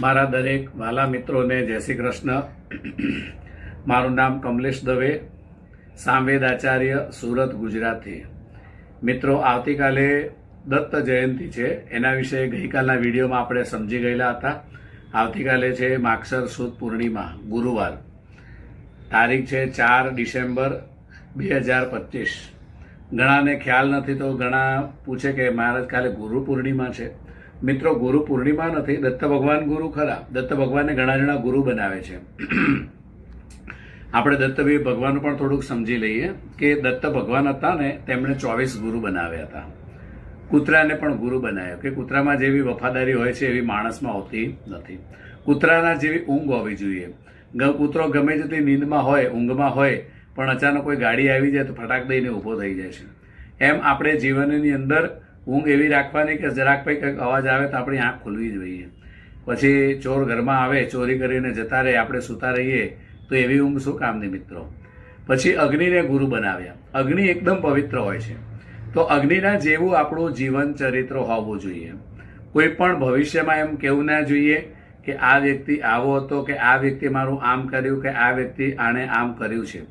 મારા દરેક વાલા મિત્રોને જય શ્રી કૃષ્ણ. મારું નામ કમલેશ દવે, સામવેદ આચાર્ય, સુરત, ગુજરાતથી. મિત્રો, આવતીકાલે દત્ત જયંતિ છે. એના વિશે ગઈકાલના વિડીયોમાં આપણે સમજી ગયેલા હતા. આવતીકાલે છે માક્ષર સુદ પૂર્ણિમા, ગુરુવાર. તારીખ છે ચાર ડિસેમ્બર બે હજાર પચીસ. ઘણાને ખ્યાલ નથી તો ઘણા પૂછે કે મહારાજ કાલે ગુરુ પૂર્ણિમા છે. મિત્રો, ગુરુ પૂર્ણિમા નથી, દત્ત ભગવાન ગુરુ ખરા. દત્ત ભગવાનને ઘણા જણા ગુરુ બનાવે છે. આપણે દત્તભાઈ ભગવાન પણ થોડુંક સમજી લઈએ કે દત્ત ભગવાન હતા ને તેમણે ચોવીસ ગુરુ બનાવ્યા હતા. કૂતરાને પણ ગુરુ બનાવ્યો. કે કૂતરામાં જેવી વફાદારી હોય છે એવી માણસમાં હોતી નથી. કૂતરાના જેવી ઊંઘ હોવી જોઈએ. કૂતરો ગમે તેટલી નીંદમાં હોય, ઊંઘમાં હોય, પણ અચાનક કોઈ ગાડી આવી જાય તો ફટાક દઈને ઊભો થઈ જાય છે. એમ આપણે જીવનની અંદર ઊંઘ એવી રાખવાની કે જરાક ભાઈ કંઈક અવાજ આવે તો આપણી આંખ ખુલવી જોઈએ. પછી ચોર ઘરમાં આવે, ચોરી કરીને જતા રહે, આપણે સૂતા રહીએ, તો એવી ઊંઘ શું કામની મિત્રો? પછી અગ્નિને ગુરુ બનાવ્યા. અગ્નિ એકદમ પવિત્ર હોય છે. તો અગ્નિના જેવું આપણું જીવન ચરિત્ર હોવું જોઈએ. કોઈ પણ ભવિષ્યમાં એમ કહેવું ના જોઈએ કે આ વ્યક્તિ આવો હતો, કે આ વ્યક્તિ મારું આમ કર્યું, કે આ વ્યક્તિ આણે આમ કર્યું છે.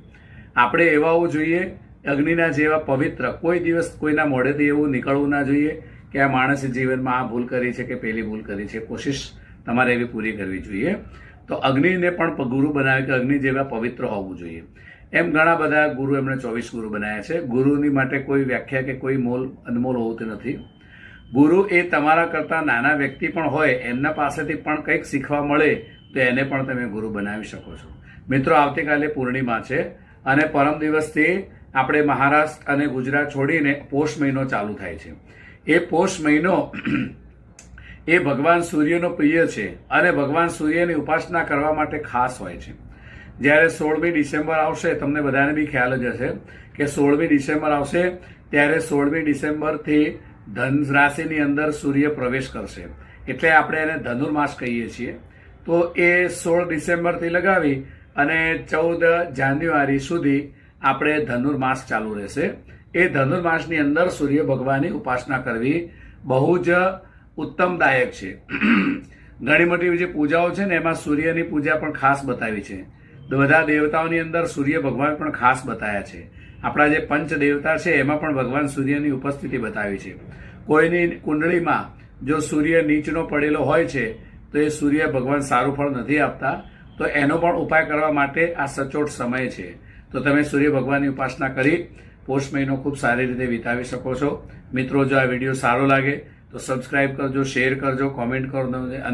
આપણે એવા હોવું જોઈએ અગ્નિના જેવા પવિત્ર, કોઈ દિવસ કોઈના મોઢેથી એવું નીકળવું ના જોઈએ કે આ માણસે જીવનમાં આ ભૂલ કરી છે કે પેલી ભૂલ કરી છે. કોશિશ તમારે એવી પૂરી કરવી જોઈએ. તો અગ્નિને પણ ગુરુ બનાવે કે અગ્નિ જેવા પવિત્ર હોવું જોઈએ. એમ ઘણા બધા ગુરુ એમણે ચોવીસ ગુરુ બનાવ્યા છે. ગુરુની માટે કોઈ વ્યાખ્યા કે કોઈ મોલ, અનમોલ હોતું નથી. ગુરુ એ તમારા કરતાં નાના વ્યક્તિ પણ હોય, એમના પાસેથી પણ કંઈક શીખવા મળે, તો એને પણ તમે ગુરુ બનાવી શકો છો. મિત્રો, આવતીકાલે પૂર્ણિમા છે અને પરમ દિવસથી આપણે મહારાષ્ટ્ર અને ગુજરાત છોડીને પોષ મહિનો ચાલુ થાય છે. એ પોષ મહિનો એ ભગવાન સૂર્યનો પ્રિય છે અને ભગવાન સૂર્યની ઉપાસના કરવા માટે ખાસ હોય છે. જ્યારે સોળમી ડિસેમ્બર આવશે, તમને બધાને બી ખ્યાલ જ હશે કે સોળમી ડિસેમ્બર આવશે, ત્યારે સોળમી ડિસેમ્બરથી ધન રાશિની અંદર સૂર્ય પ્રવેશ કરશે. એટલે આપણે એને ધનુર્માસ કહીએ છીએ. તો એ સોળ ડિસેમ્બરથી લગાવી અને ચૌદ જાન્યુઆરી સુધી આપણે ધનુર્માસ ચાલુ રહેશે. એ ધનુર્માસની અંદર સૂર્ય ભગવાનની ઉપાસના કરવી બહુ જ ઉત્તમદાયક છે. ઘણી મોટી જે પૂજાઓ છે ને, એમાં સૂર્યની પૂજા પણ ખાસ બતાવી છે. બધા દેવતાઓની અંદર સૂર્ય ભગવાન પણ ખાસ બતાવ્યા છે. આપણા જે પંચ દેવતા છે, એમાં પણ ભગવાન સૂર્યની ઉપસ્થિતિ બતાવી છે. કોઈની કુંડળીમાં જો સૂર્ય નીચનો પડેલો હોય છે, તો એ સૂર્ય ભગવાન સારું ફળ નથી આપતા. તો એનો પણ ઉપાય કરવા માટે આ સચોટ સમય છે. તો તમે સૂર્ય ભગવાનની ઉપાસના કરી પોષ મહિનો ખૂબ સારી રીતે વિતાવી શકો છો. મિત્રો, જો આ વીડિયો સારો લાગે તો સબસ્ક્રાઈબ કરજો શેર કરજો કોમેન્ટ કરજો